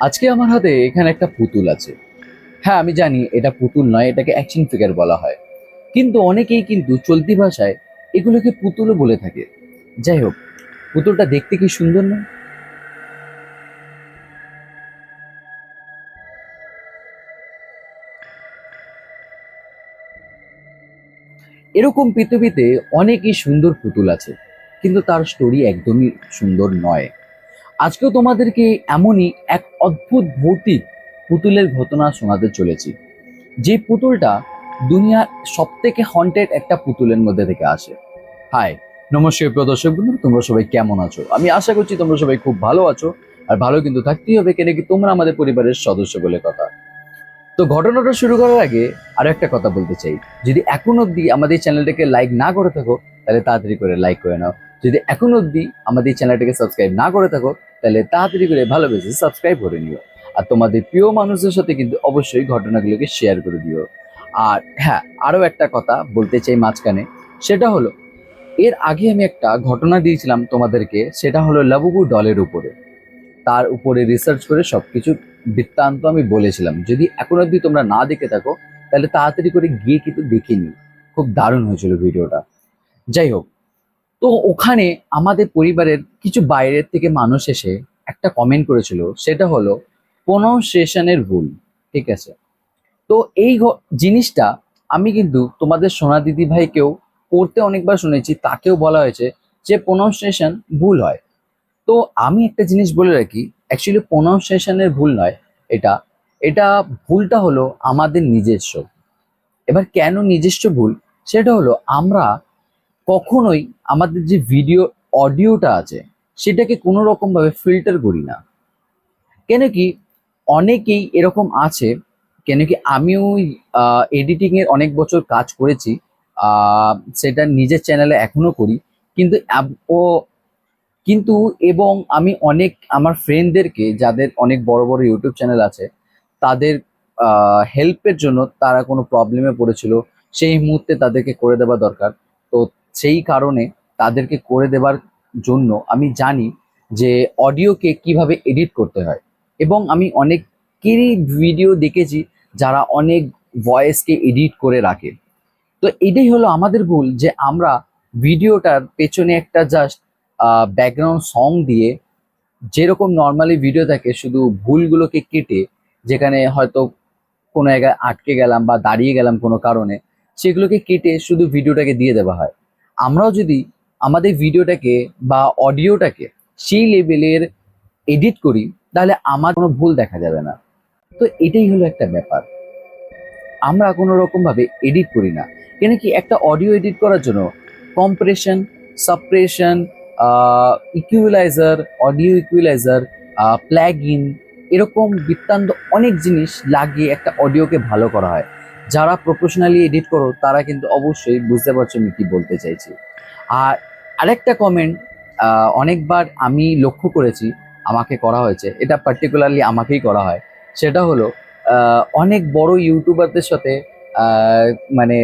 আজকে আমার হাতে এখানে একটা পুতুল আছে। হ্যাঁ আমি জানি এটা পুতুল নয়, এটাকে অ্যাকশন ফিগার বলা হয়। কিন্তু অনেকেই কিন্তু চলতি ভাষায় এগুলোকে পুতুলও বলে থাকে। যাই হোক, পুতুলটা দেখতে কি সুন্দর না? এরকম পৃথিবীতে অনেকই সুন্দর পুতুল আছে, কিন্তু তার স্টোরি একদমই সুন্দর নয়। আজকেও তোমাদেরকে এমনই এক অদ্ভুত ভৌতিক পুতুলের ঘটনা শোনাতে চলেছি। যে পুতুলটা দুনিয়ার সব থেকে হন্টেড একটা পুতুলের মধ্যে থেকে আসে। হাই নমস্কার প্রিয় দর্শক বন্ধু তোমরা সবাই কেমন আছো? আমি আশা করছি তোমরা সবাই খুব ভালো আছো, আর ভালো কিন্তু থাকতেই হবে, কেন কি তোমরা আমাদের পরিবারের সদস্য বলে কথা। তো ঘটনাটা শুরু করার আগে আরও একটা কথা বলতে চাই। যদি এখন অবধি আমাদের চ্যানেলটাকে লাইক না করে থাকো, তাহলে তাড়াতাড়ি করে লাইক করে নাও। যদি এখন অবধি আমাদের চ্যানেলটাকে সাবস্ক্রাইব না করে থাকো তাহলে তাড়াতাড়ি করে ভালোবেসে সাবস্ক্রাইব করে নিও। আর তোমাদের প্রিয় মানুষদের সাথে কিন্তু অবশ্যই ঘটনাগুলোকে শেয়ার করে দিও। আর হ্যাঁ আরও একটা কথা বলতে চাই মাঝখানে, সেটা হলো, এর আগে আমি একটা ঘটনা দিয়েছিলাম তোমাদেরকে, সেটা হলো লাবুবু ডলের উপরে। তার উপরে রিসার্চ করে সব কিছু বৃত্তান্ত আমি বলেছিলাম। যদি এখন অবধি তোমরা না দেখে থাকো, তাহলে তাড়াতাড়ি করে গিয়ে কিন্তু দেখে নিও। খুব দারুণ হয়েছিল ভিডিওটা যাই হোক তো ওখানে আমাদের পরিবারের কিছু বাইরের থেকে মানুষ এসে একটা কমেন্ট করেছিল, সেটা হলো প্রনাউন্সিয়েশনের ভুল ঠিক আছে? তো এই জিনিসটা আমি কিন্তু তোমাদের সোনা দিদি ভাইকেও পড়তে অনেকবার শুনেছি, তাকেও বলা হয়েছে যে প্রনাউন্সিয়েশন ভুল হয়। তো আমি একটা জিনিস বলে রাখি অ্যাকচুয়ালি প্রনাউন্সিয়েশনের ভুল নয় এটা। এটা ভুলটা হলো আমাদের নিজস্ব। এবার কেন নিজস্ব ভুল? সেটা হলো আমরা কখনোই আমাদের যে ভিডিও অডিওটা আছে, সেটাকে কোনো রকমভাবে ফিল্টার করি না। কেন কি, অনেকেই এরকম আছে, কেন কি আমিও এডিটিং এর অনেক বছর কাজ করেছি সেটা নিজের চ্যানেলে এখনও করি, কিন্তু ও, কিন্তু এবং আমি অনেক, আমার ফ্রেন্ডদেরকে যাদের অনেক বড় বড় ইউটিউব চ্যানেল আছে, তাদের হেল্পের জন্য তারা কোনো প্রবলেমে পড়েছিল, সেই মুহূর্তে তাদেরকে করে দেওয়া দরকার। তো সেই কারণে তাদেরকে করে দেবার জন্য আমি জানি যে অডিওকে কীভাবে এডিট করতে হয়। এবং আমি অনেকেরই ভিডিও দেখেছি যারা অনেক ভয়েসকে এডিট করে রাখে। তো এটাই হলো আমাদের ভুল যে আমরা ভিডিওটার পেছনে একটা জাস্ট ব্যাকগ্রাউন্ড সং দিয়ে যেরকম নর্মালি ভিডিও থাকে শুধু ভুলগুলোকে কেটে যেখানে হয়তো কোনো জায়গায় আটকে গেলাম বা দাঁড়িয়ে গেলাম কোনো কারণে সেগুলোকে কেটে শুধু ভিডিওটাকে দিয়ে দেওয়া হয়। আমরাও যদি আমাদের ভিডিওটাকে বা অডিওটাকে সেই লেভেলের এডিট করি, তাহলে আমার কোনো ভুল দেখা যাবে না। তো এটাই হলো একটা ব্যাপার। আমরা কোনো রকমভাবে এডিট করি না। কেন কি একটা অডিও এডিট করার জন্য compression, suppression equalizer audio equalizer plug in এরকম বৃত্তান্ত অনেক জিনিস লাগিয়ে একটা অডিওকে ভালো করা হয়। যারা প্রফেশনালি এডিট করো, তারা কিন্তু অবশ্যই বুঝতে পারছ আমি কি বলতে চাইছি। আর আরেকটা কমেন্ট অনেকবার আমি লক্ষ্য করেছি, আমাকে করা হয়েছে। এটা পার্টিকুলারলি আমাকেই করা হয়। সেটা হলো অনেক বড় ইউটিউবারদের সাথে মানে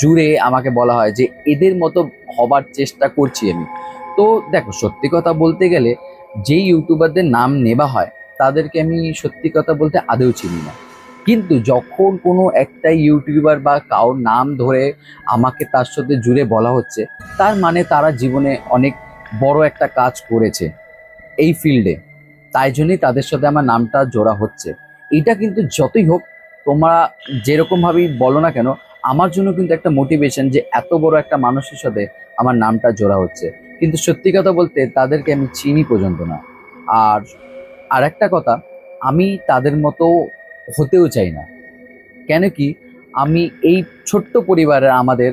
জুড়ে আমাকে বলা হয় যে, এদের মতো হবার চেষ্টা করছি আমি। তো দেখো, সত্যি কথা বলতে গেলে, যেই ইউটিউবারদের নাম নেওয়া হয়, তাদেরকে আমি সত্যি কথা বলতে আদৌ চিনি না। কিন্তু যখন কোনো একটা ইউটিউবার বা কারোর নাম ধরে আমাকে তার সাথে জুড়ে বলা হচ্ছে, তার মানে তারা জীবনে অনেক বড় একটা কাজ করেছে এই ফিল্ডে। তাই জন্যই তাদের সাথে আমার নামটা জোড়া হচ্ছে। এটা কিন্তু যতই হোক, তোমরা যেরকমভাবেই বলো না কেন, আমার জন্য কিন্তু একটা মোটিভেশন যে এত বড় একটা মানুষের সাথে আমার নামটা জোড়া হচ্ছে। কিন্তু সত্যি কথা বলতে তাদেরকে আমি চিনি পর্যন্ত না। আর আর একটা কথা, আমি তাদের মতো হতেও চাই না। কেন কি? আমি এই ছোট্ট পরিবারের, আমাদের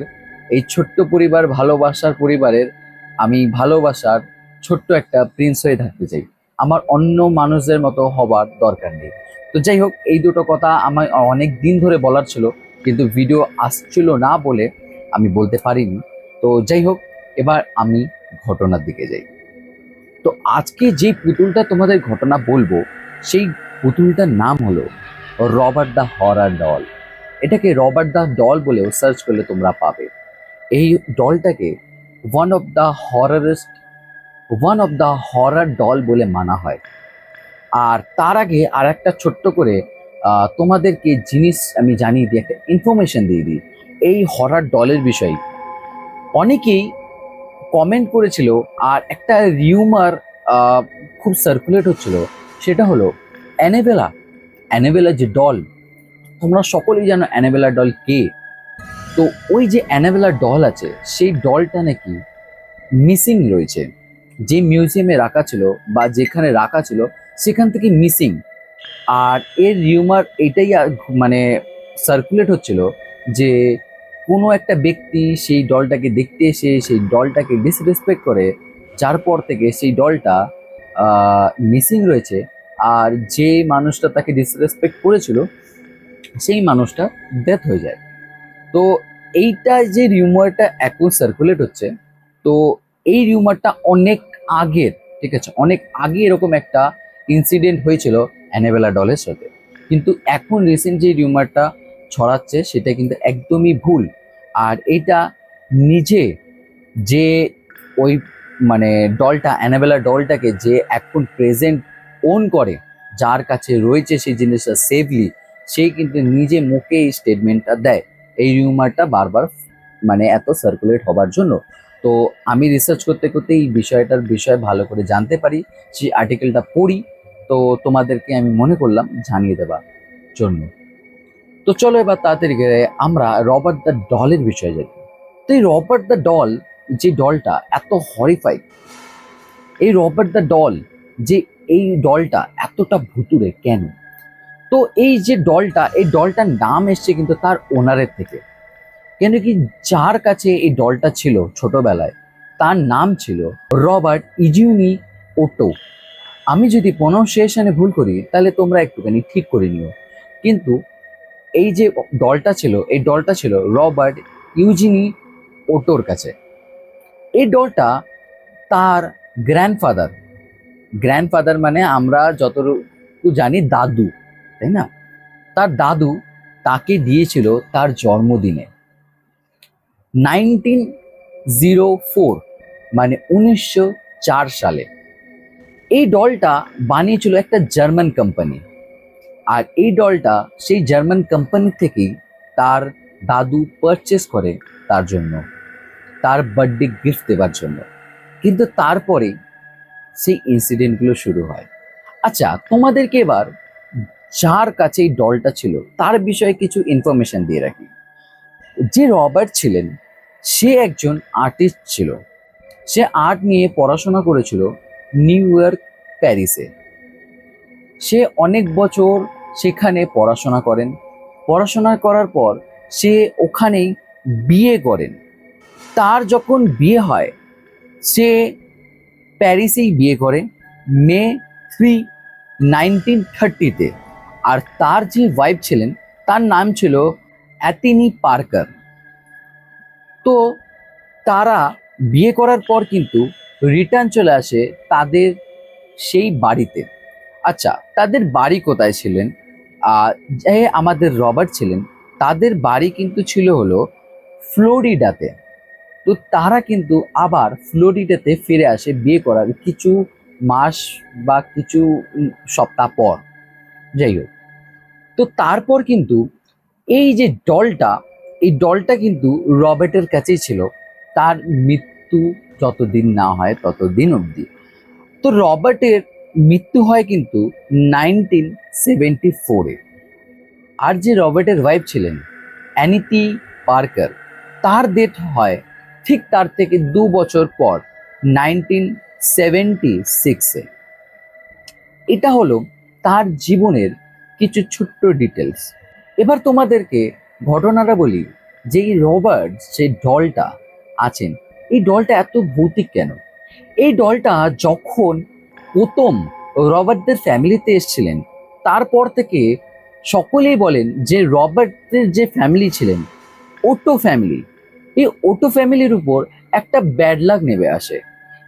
এই ছোট্ট পরিবার, ভালোবাসার পরিবারের, আমি ভালোবাসার ছোট্ট একটা প্রিন্স হয়ে থাকতে চাই। আমার অন্য মানুষদের মতো হবার দরকার নেই। তো যাই হোক, এই দুটো কথা আমার অনেক দিন ধরে বলার ছিল, কিন্তু ভিডিও আসছিল না বলে আমি বলতে পারিনি। তো যাই হোক, এবার আমি ঘটনার দিকে যাই। তো আজকে যে পুতুলটা তোমাদের ঘটনা বলব, সেই পুতুলটার নাম হলো রবার্ট দ্য হরার ডল। এটাকে রবার্ট দ্য ডল বলেও সার্চ করলে তোমরা পাবে। এই ডলটাকে one of the horrorest one of the horror doll বলে মানা হয়। আর তার আগে আর একটা ছোট্ট করে তোমাদেরকে জিনিস আমি জানিয়ে দিই, একটা ইনফরমেশন দিয়ে দিই। এই হরার ডলের বিষয়ে। অনেকেই কমেন্ট করেছিল আর একটা রিউমার খুব সার্কুলেট হচ্ছিল। সেটা হলো অ্যানেবেলা অ্যানেবেলা যে ডল তোমরা সকলেই জানো অ্যানাবেলা ডল কে। তো ওই যে অ্যানাবেলা ডল আছে, সেই ডলটা নাকি মিসিং রয়েছে। যে মিউজিয়ামে রাখা ছিল বা যেখানে রাখা ছিল, সেখান থেকে মিসিং আর এর রিউমার এটাই মানে সার্কুলেট হচ্ছিল যে কোনো একটা ব্যক্তি সেই ডলটাকে দেখতে এসে সেই ডলটাকে ডিসরেসপেক্ট করে, যার পর থেকে সেই ডলটা মিসিং রয়েছে। আর যে মানুষটা তাকে ডিসরেসপেক্ট করেছিল, সেই মানুষটা ডেথ হয়ে যায়। তো এইটা যে রিউমারটা এখন সার্কুলেট হচ্ছে, তো এই রিউমারটা অনেক আগের ঠিক আছে, অনেক আগে এরকম একটা ইনসিডেন্ট হয়েছিল অ্যানেবেলা ডলের সাথে। কিন্তু এখন রিসেন্ট যে রিউমারটা ছড়াচ্ছে, সেটা কিন্তু একদমই ভুল। আর এটা নিজে যে ওই মানে ডলটা অ্যানাবেলা ডলটাকে যে এখন প্রেজেন্ট ওন করে, যার কাছে রয়েছে সেই জিনিসটা সেফলি সেই কিন্তু নিজে মুখে এই স্টেটমেন্টটা দেয়। এই রিউমারটা বারবার মানে এত সার্কুলেট হবার জন্য। তো আমি রিসার্চ করতে করতে এই বিষয়টার বিষয়ে ভালো করে জানতে পারি, সেই আর্টিকেলটা পড়ি, তো তোমাদেরকে আমি মনে করলাম জানিয়ে দেবার জন্য। তো চলো এবার তাড়াতাড়ি আমরা রবার্ট দ্য ডলের বিষয়ে জানি তো এই রবার্ট দ্য ডল যে ডলটা এত হরিফাইড এই রবার্ট দ্য ডল যে এই ডলটা এতটা ভুতুরে কেন? তো এই যে ডলটা এই ডলটার নাম এসছে কিন্তু তার ওনারের থেকে। কেন কি যার কাছে এই ডলটা ছিল ছোটবেলায়, তার নাম ছিল রবার্ট ইজিউনি ওটো। আমি যদি প্রনাউন্সিয়েশনে ভুল করি, তাহলে তোমরা একটুখানি ঠিক করে নিও। কিন্তু এই যে ডলটা ছিল, এই ডলটা ছিল রবার্ট ইউজিনি ওটোর কাছে। এই ডলটা তার গ্র্যান্ডফাদার গ্র্যান্ডফাদার মানে আমরা যতটুকু জানি দাদু, তাই না? তার দাদু তাকে দিয়েছিল তার জন্মদিনে। নাইনটিন জিরো ফোর মানে উনিশশো চার সালে। এই ডলটা বানিয়েছিল একটা জার্মান কোম্পানি আর এই ডলটা সেই জার্মান কোম্পানি থেকেই তার দাদু পারচেস করে তার জন্য। তার বার্থডে গিফট দেওয়ার জন্য। কিন্তু তারপরে সেই ইনসিডেন্টগুলো শুরু হয়। আচ্ছা তোমাদেরকে এবার যার কাছে এই ডলটা ছিল, তার বিষয়ে কিছু ইনফরমেশন দিয়ে রাখি। যে রবার্ট ছিলেন, সে একজন আর্টিস্ট ছিল। সে আর্ট নিয়ে পড়াশোনা করেছিল নিউ ইয়র্ক, প্যারিসে। সে অনেক বছর সেখানে পড়াশোনা করেন। পড়াশোনা করার পর সে ওখানেই বিয়ে করেন। তার যখন বিয়ে হয়, সে প্যারিসেই বিয়ে করে মে থ্রি নাইনটিন থার্টিতে। আর তার যে ওয়াইফ ছিলেন, তার নাম ছিল অ্যাতিনি পার্কার। তো তারা বিয়ে করার পর কিন্তু রিটার্ন চলে আসে তাদের সেই বাড়িতে। আচ্ছা তাদের বাড়ি কোথায় ছিলেন? যে আমাদের রবার্ট ছিলেন, তাদের বাড়ি কিন্তু ছিল হলো ফ্লোরিডাতে। তো তারা কিন্তু আবার ফ্লোরিডাতে ফিরে আসে বিয়ে করার কিছু মাস বা কিছু সপ্তাহ পর। যাই হোক। তো তারপর কিন্তু এই যে ডলটা, এই ডলটা কিন্তু রবার্টের কাছেই ছিল। তার মৃত্যু যতদিন না হয় ততদিন অবধি। তো রবার্টের মৃত্যু হয় কিন্তু নাইনটিন সেভেন্টি ফোরে আর যে রবার্টের ওয়াইফ ছিলেন অ্যানিতি পার্কার, তার ডেট হয় ঠিক তার থেকে দু বছর পর নাইনটিন সেভেন্টি সিক্সে এটা হলো তার জীবনের কিছু ছোট্ট ডিটেলস এবার তোমাদেরকে ঘটনাটা বলি যে এই রবার্ট যে ডলটা আছেন। এই ডলটা এত ভৌতিক কেন? এই ডলটা যখন প্রথম রবার্টদের ফ্যামিলিতে এসেছিলেন, তারপর থেকে সকলেই বলেন যে রবার্টদের যে ফ্যামিলি ছিলেন, ওটো ফ্যামিলি এই ওটো ফ্যামিলির উপর একটা ব্যাড লাগ নেমে আসে।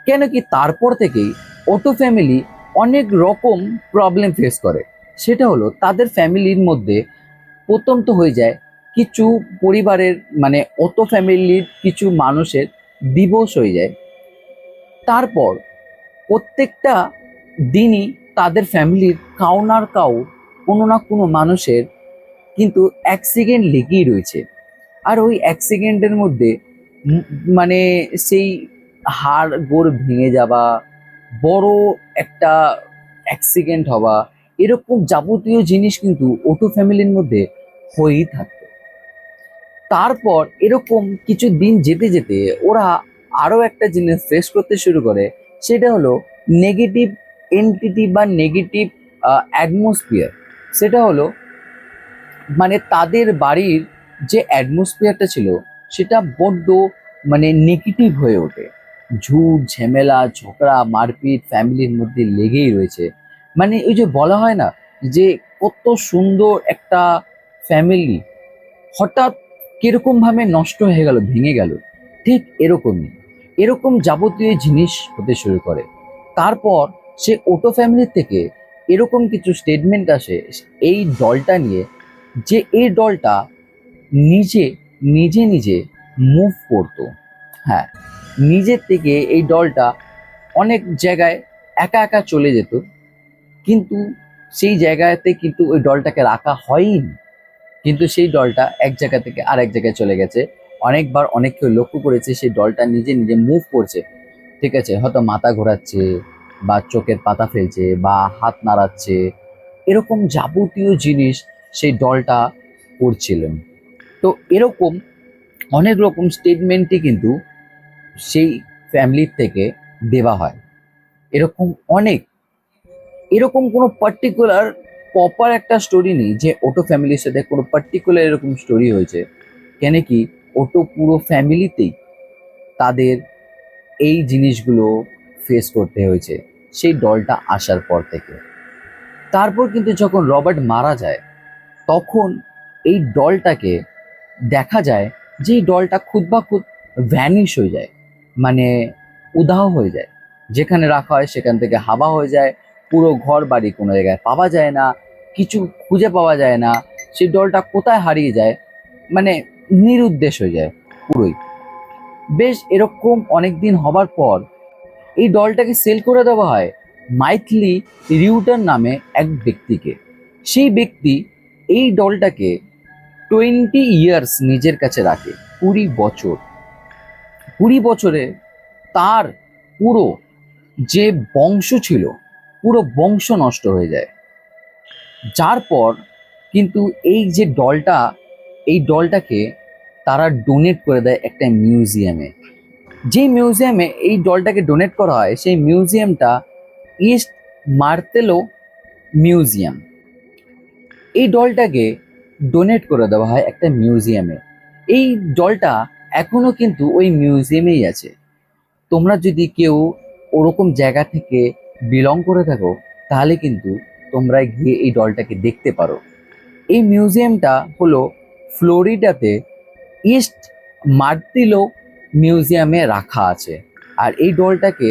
কেন কি তারপর থেকেই ওটো ফ্যামিলি অনেক রকম প্রবলেম ফেস করে। সেটা হলো তাদের ফ্যামিলির মধ্যে প্রথম তো হয়ে যায় কিছু পরিবারের মানে অটো ফ্যামিলির কিছু মানুষের ডিভোর্স হয়ে যায়। তারপর প্রত্যেকটা দিনই তাদের ফ্যামিলির কাউ না কাউ কোনো না কোনো মানুষের কিন্তু অ্যাক্সিডেন্ট লেগেই রয়েছে। আর ওই অ্যাক্সিডেন্টের মধ্যে মানে সেই হাড় গোড় ভেঙে যাওয়া, বড় একটা অ্যাক্সিডেন্ট হওয়া, এরকম যাবতীয় জিনিস কিন্তু ওটো ফ্যামিলির মধ্যে হয়েই থাকতো। তারপর এরকম কিছু দিন যেতে যেতে ওরা আরও একটা জিনিস ফেস করতে শুরু করে, সেটা হলো নেগেটিভ এন্টিটি বা নেগেটিভ অ্যাটমসফিয়ার সেটা হলো মানে তাদের বাড়ির যে অ্যাটমসফিয়ারটা ছিল, সেটা বড্ড মানে নেগেটিভ হয়ে ওঠে। ঝুট, ঝামেলা, ঝগড়া, মারপিট ফ্যামিলির মধ্যে লেগেই রয়েছে। মানে ওই যে বলা হয় না যে কত সুন্দর একটা ফ্যামিলি হঠাৎ কীরকম ভাবে নষ্ট হয়ে গেল, ভেঙে গেল। ঠিক এরকমই। এরকম যাবতীয় জিনিস হতে শুরু করে। তারপর সে ওটো ফ্যামিলির থেকে এরকম কিছু স্টেটমেন্ট আসে এই দলটা নিয়ে যে এই দলটা নিজে নিজে নিজে মুভ করতো। হ্যাঁ নিজের থেকে এই দলটা অনেক জায়গায় একা একা চলে যেত। কিন্তু সেই জায়গাতে কিন্তু ওই দলটাকে রাখা হয়নি। কিন্তু সেই দলটা এক জায়গা থেকে আরেক জায়গায় চলে গেছে। অনেকবার অনেক কেউ লক্ষ্য করেছে সেই দলটা নিজে নিজে মুভ করছে। ঠিক আছে, হয়তো মাথা ঘোরাচ্ছে বা চোখের পাতা ফেলছে বা হাত নাড়াচ্ছে। এরকম যাবতীয় জিনিস সেই দলটা করছিলেন তো এরকম অনেক রকম স্টেটমেন্টই কিন্তু সেই ফ্যামিলির থেকে দেওয়া হয়। এরকম অনেক। এরকম কোনো পার্টিকুলার প্রপার একটা স্টোরি নেই যে ওটো ফ্যামিলির সাথে কোনো পার্টিকুলার এরকম স্টোরি হয়েছে। কেন কি ওটো পুরো ফ্যামিলিতেই তাদের এই জিনিসগুলো ফেস করতে হয়েছে, সেই দলটা আসার পর থেকে। তারপর কিন্তু যখন রবার্ট মারা যায়, তখন এই দলটাকে দেখা যায় যে দলটা খুদ বা খুদ ভ্যানিশ হয়ে যায় মানে উদাহ হয়ে যায়। যেখানে রাখা হয় সেখান থেকে হাওয়া হয়ে যায়, পুরো ঘর বাড়ি কোনো জায়গায় পাওয়া যায় না, কিছু খুঁজে পাওয়া যায় না, সেই দলটা কোথায় হারিয়ে যায় মানে নিরুদ্দেশ হয়ে যায় পুরোই। বেশ এরকম অনেক দিন হবার পর এই দলটাকে সেল করে দেওয়া হয় মাইথলি রিউটার নামে এক ব্যক্তিকে। সেই ব্যক্তি এই দলটাকে টোয়েন্টি ইয়ার্স নিজের কাছে রাখে, কুড়ি বছর। কুড়ি বছরে তার পুরো যে বংশ ছিল, পুরো বংশ নষ্ট হয়ে যায়। যার পর কিন্তু এই যে দলটা এই দলটাকে তারা ডোনেট করে দেয় একটা মিউজিয়ামে যে মিউজিয়ামে এই দলটাকে ডোনেট করা হয়, সেই মিউজিয়ামটা ইস্ট মার্তেলো মিউজিয়াম এই দলটাকে ডোনেট করে দেওয়া হয় একটা মিউজিয়ামে এই দলটা এখনও কিন্তু ওই মিউজিয়ামেই আছে। তোমরা যদি কেউ ওরকম জায়গা থেকে বিলং করে থাকো, তাহলে কিন্তু তোমরা গিয়ে এই দলটাকে দেখতে পারো। এই মিউজিয়ামটা হলো ফ্লোরিডাতে ইস্ট মার্তিলো মিউজিয়ামে রাখা আছে। আর এই দলটাকে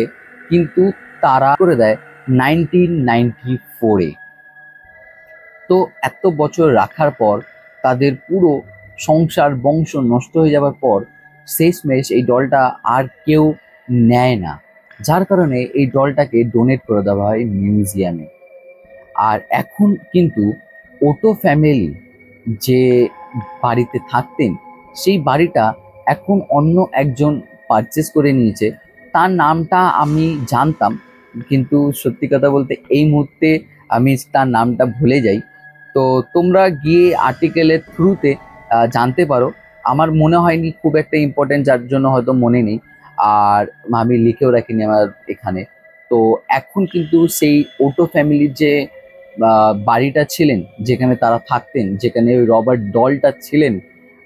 কিন্তু তারা করে দেয় নাইনটিন নাইনটি ফোরে তো এত বছর রাখার পর, তাদের পুরো সংসার বংশ নষ্ট হয়ে যাওয়ার পর, শেষমেশ এই দলটা আর কেউ নেয় না। যার কারণে এই দলটাকে ডোনেট করে দেওয়া হয় মিউজিয়ামে আর এখন কিন্তু ওটো ফ্যামিলি যে বাড়িতে থাকতেন, সেই বাড়িটা এখন অন্য একজন পারচেস করে নিয়েছে। তার নামটা আমি জানতাম, কিন্তু সত্যি কথা বলতে এই মুহূর্তে আমি তার নামটা ভুলে যাই। তো তোমরা গিয়ে আর্টিকেলের থ্রুতে জানতে পারো। আমার মনে হয়নি খুব একটা ইম্পর্টেন্ট যার জন্য হয়তো মনে নেই। আর আমি লিখেও রাখিনি আমার এখানে। তো এখন কিন্তু সেই ওটো ফ্যামিলির যে বাড়িটা ছিলেন, যেখানে তারা থাকতেন, যেখানে ওই রবার্ট দলটা ছিলেন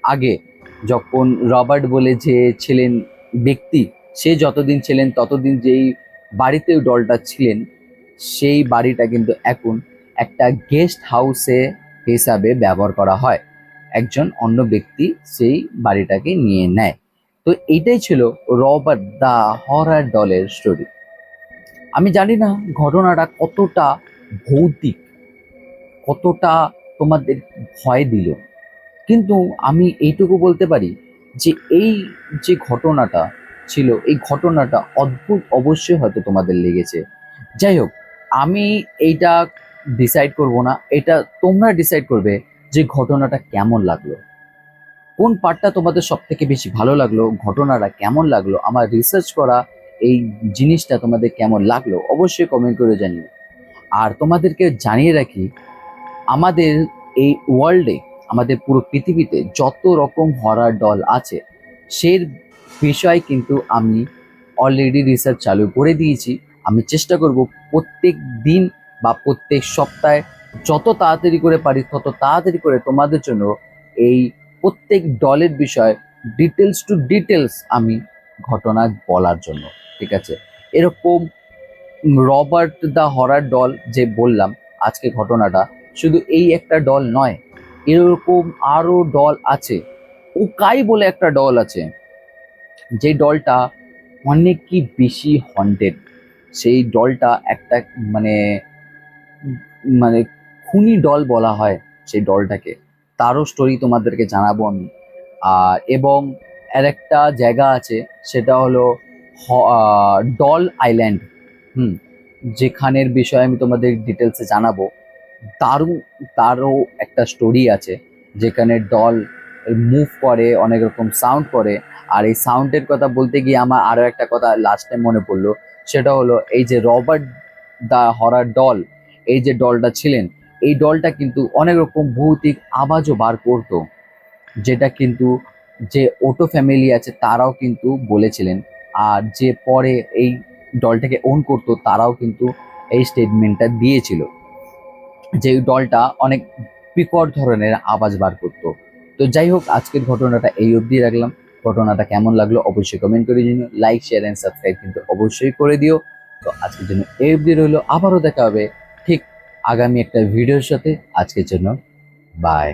আগে, যখন রবার্ট বলে যে ছিলেন ব্যক্তি, সে যতদিন ছিলেন, ততদিন যেই বাড়িতে ওই দলটা ছিলেন, সেই বাড়িটা কিন্তু এখন একটা গেস্ট হাউসে হিসাবে ব্যবহার করা হয়। একজন অন্য ব্যক্তি সেই বাড়িটাকে নিয়ে নেয়। তো এইটাই ছিল রবার্ট দা হরার দলের স্টোরি। আমি জানি না ঘটনাটা কতটা ভৌতিক, কতটা তোমাদের ভয় দিল। কিন্তু আমি এইটুকু বলতে পারি যে এই যে ঘটনাটা ছিল, এই ঘটনাটা অদ্ভুত অবশ্যই হয়তো তোমাদের লেগেছে। যাই হোক, আমি এইটা ডিসাইড করব না, এটা তোমরা ডিসাইড করবে যে ঘটনাটা কেমন লাগল। কোন পার্টটা তোমাদের সব থেকে বেশি ভালো লাগল, ঘটনাটা কেমন লাগল, আমার রিসার্চ করা এই জিনিসটা তোমাদের কেমন লাগল, অবশ্যই কমেন্ট করে জানিও। আর তোমাদেরকে জানিয়ে রাখি, আমাদের এই ওয়ার্ল্ডে আমাদের পুরো পৃথিবীতে যত রকম হরার ডল আছে সেই বিষয় কিন্তু আমি অলরেডি রিসার্চ চালু করে দিয়েছি। আমি চেষ্টা করব প্রত্যেক দিন বা প্রত্যেক সপ্তাহে যত তাড়াতাড়ি করে পারি তত তাড়াতাড়ি করে তোমাদের জন্য এই প্রত্যেক দলের বিষয় ডিটেলস টু ডিটেলস আমি ঘটনা বলার জন্য, ঠিক আছে? এরকম রবার্ট দ্য হরার ডল যে বললাম, আজকে ঘটনাটা শুধু এই একটা ডল নয়, এরকম আরও ডল আছে ওকাই বলে একটা ডল আছে, যে ডলটা অনেকই বেশি হন্টেড সেই ডলটা একটা মানে মানে খুনি ডল বলা হয় সেই ডলটাকে। তারও স্টোরি তোমাদেরকে জানাব আমি। আর এবং আর একটা জায়গা আছে, সেটা হলো ডল আইল্যান্ড। হুম, যেখানের বিষয়ে আমি তোমাদের ডিটেলসে জানাব। তারও তারও একটা স্টোরি আছে, যেখানে ডল মুভ করে, অনেক রকম সাউন্ড করে। আর এই সাউন্ডের কথা বলতে গিয়ে আমার আরও একটা কথা লাস্টে মনে পড়ল, সেটা হলো এই যে রবার্ট দা হরার ডল এই যে ডলটা ছিলেন, এই ডলটা কিন্তু অনেক রকম ভৌতিক আওয়াজও বার করতো। যেটা কিন্তু যে ওটো ফ্যামিলি আছে তারাও কিন্তু বলেছিলেন। আর যে পরে এই ডলটাকে ওন করতো তারাও কিন্তু এই স্টেটমেন্টটা দিয়েছিল। যে ডলটা অনেক বিকট ধরনের আওয়াজ বার করতো। তো যাই হোক, আজকের ঘটনাটা এই অবধি রাখলাম। ঘটনাটা কেমন লাগল অবশ্যই কমেন্ট করে জানিও। লাইক শেয়ার অ্যান্ড সাবস্ক্রাইব কিন্তু অবশ্যই করে দিও। তো আজকের জন্য এই অবধি রইল। আবারও দেখা হবে আগামী একটা ভিডিওর সাথে আজকের জন্য বাই